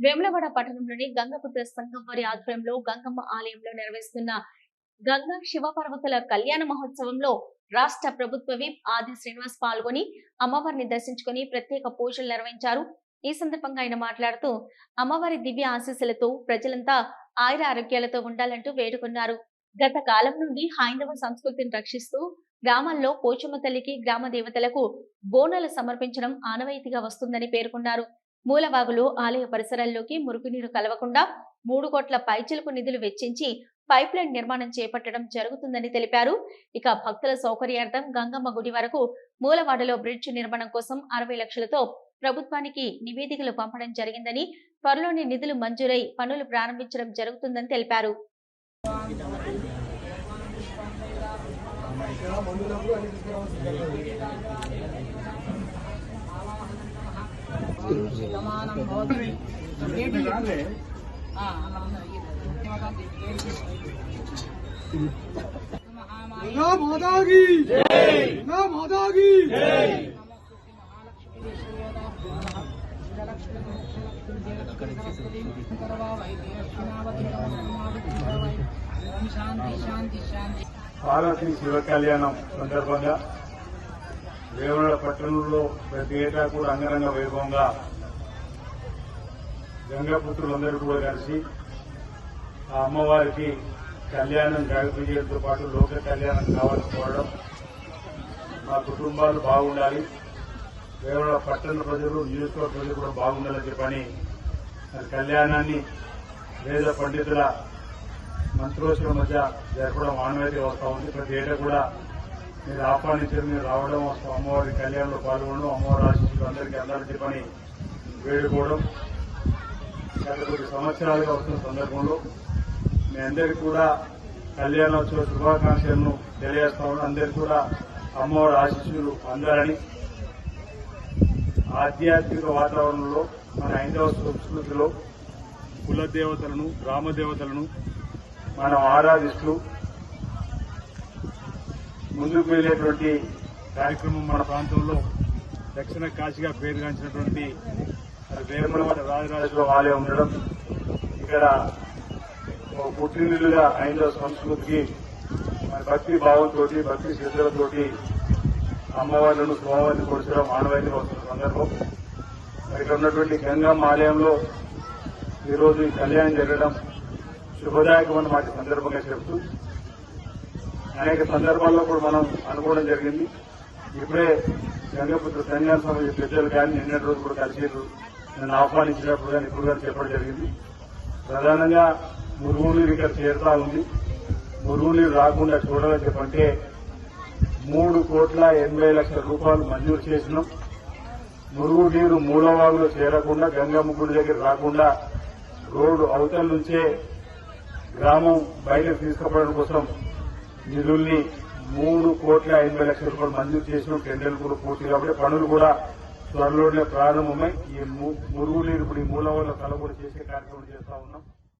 వేములవాడ పట్టణంలోని గంగపుత్ర సంఘం వారి ఆధ్వర్యంలో గంగమ్మ ఆలయంలో నిర్వహిస్తున్న గంగా శివపార్వతుల కళ్యాణ మహోత్సవంలో రాష్ట్ర ప్రభుత్వ విప్ ఆది శ్రీనివాస్ పాల్గొని అమ్మవారిని దర్శించుకుని ప్రత్యేక పూజలు నిర్వహించారు. ఈ సందర్భంగా ఆయన మాట్లాడుతూ అమ్మవారి దివ్య ఆశీస్సులతో ప్రజలంతా ఆయుర ఆరోగ్యాలతో ఉండాలంటూ వేడుకున్నారు. గత కాలం నుండి హైందవ సంస్కృతిని రక్షిస్తూ గ్రామాల్లో పోచమ్మ తల్లికి గ్రామ దేవతలకు బోనాలు సమర్పించడం ఆనవాయితీగా వస్తుందని పేర్కొన్నారు. మూలవాగులు ఆలయ పరిసరాల్లోకి మురుగునీరు కలవకుండా మూడు కోట్ల పైచలకు నిధులు వెచ్చించి పైప్ లైన్ నిర్మాణం చేపట్టడం జరుగుతుందని తెలిపారు. ఇక భక్తుల సౌకర్యార్థం గంగమ్మ గుడి వరకు మూలవాడలో బ్రిడ్జ్ నిర్మాణం కోసం అరవై లక్షలతో ప్రభుత్వానికి నివేదికలు పంపడం జరిగిందని త్వరలోనే నిధులు మంజూరై పనులు ప్రారంభించడం జరుగుతుందని తెలిపారు. సమానం భవతి ఏంటి మాతాకి! మాతాకి శాంతి శాంతి శాంతి పార్వతి శివ కళ్యాణం సందర్భంగా వేముల పట్టణంలో ప్రతి ఏటా కూడా అంగరంగ వైభవంగా గంగాపుత్రులందరూ కూడా కలిసి ఆ అమ్మవారికి కళ్యాణం జాగ్రత్త చేయడంతో పాటు లోక కళ్యాణం కావాలని కోరడం. మా కుటుంబాలు బాగుండాలి. వేముల పట్టణ ప్రజలు నియోజకవర్గ ప్రజలు కూడా బాగుండాలని చెప్పని మరి కళ్యాణాన్ని వేద పండితుల మంత్రోత్సవం మధ్య జరపడం ఆనవాయితీ వస్తూ ఉంది. ప్రతి ఏటా కూడా మీరు ఆహ్వానించారు మీరు రావడం అమ్మవారి కళ్యాణంలో పాల్గొనడం అమ్మవారి ఆశీస్సులు అందరికీ అందరికీ పని వేడుకోవడం. గత కొద్ది సంవత్సరాలుగా వస్తున్న సందర్భంలో మీ అందరికీ కూడా కళ్యాణోత్సవ శుభాకాంక్షలను తెలియజేస్తామని అందరికీ కూడా అమ్మవారి ఆశీస్సులు అందాలని. ఆధ్యాత్మిక వాతావరణంలో మన హైందవ సంస్కృతిలో కుల దేవతలను గ్రామ దేవతలను మనం ఆరాధిస్తూ ముందుకు వెళ్ళేటువంటి కార్యక్రమం మన ప్రాంతంలో దక్షిణ కాశీగా పేరుగాంచినటువంటి మరి వేమలవాడ రాజరాజుల ఆలయం ఉండడం ఇక్కడ ఒక పుట్టినిల్లుగా ఐదవ సంస్కృతికి మన భక్తి భావంతో భక్తి శ్రద్ధలతో అమ్మవార్లను స్వామివారిని కొడుచడం ఆనవాయితీ వస్తున్న సందర్భం. ఇక్కడ ఉన్నటువంటి గంగమ్మ ఆలయంలో ఈరోజు ఈ కళ్యాణం జరగడం శుభదాయకమైన మాకు సందర్భంగా చెబుతూ అనేక సందర్భాల్లో కూడా మనం అనుకోవడం జరిగింది. ఇప్పుడే గంగపుత్ర సన్యాసం పెద్దలు కానీ నిన్నటి రోజు కూడా కలిసిరు నన్ను ఆహ్వానించినప్పుడు కానీ ఇప్పుడు కానీ చెప్పడం జరిగింది. ప్రధానంగా మురుగునీరు ఇక్కడ చేరుతా ఉంది. మురుగునీరు రాకుండా చూడాలని చెప్పంటే మూడు కోట్ల ఎనభై లక్షల రూపాయలు మంజూరు చేసినాం. మురుగు నీరు మూలవాగులో చేరకుండా గంగమ్మ గుడి దగ్గర రాకుండా రోడ్డు అవతల నుంచే గ్రామం బయటకు తీసుకుపోవడం కోసం నిధుల్ని మూడు కోట్ల ఎనభై లక్షల రూపాయలు మంజూరు చేసిన టెండర్లు కూడా పూర్తి కాబట్టి పనులు కూడా త్వరలోనే ప్రారంభమై ఈ ము- మురుగు నీరు ఇప్పుడు ఈ మూలవాగులో కలగూడ చేసే కార్యక్రమం చేస్తా ఉన్నాం.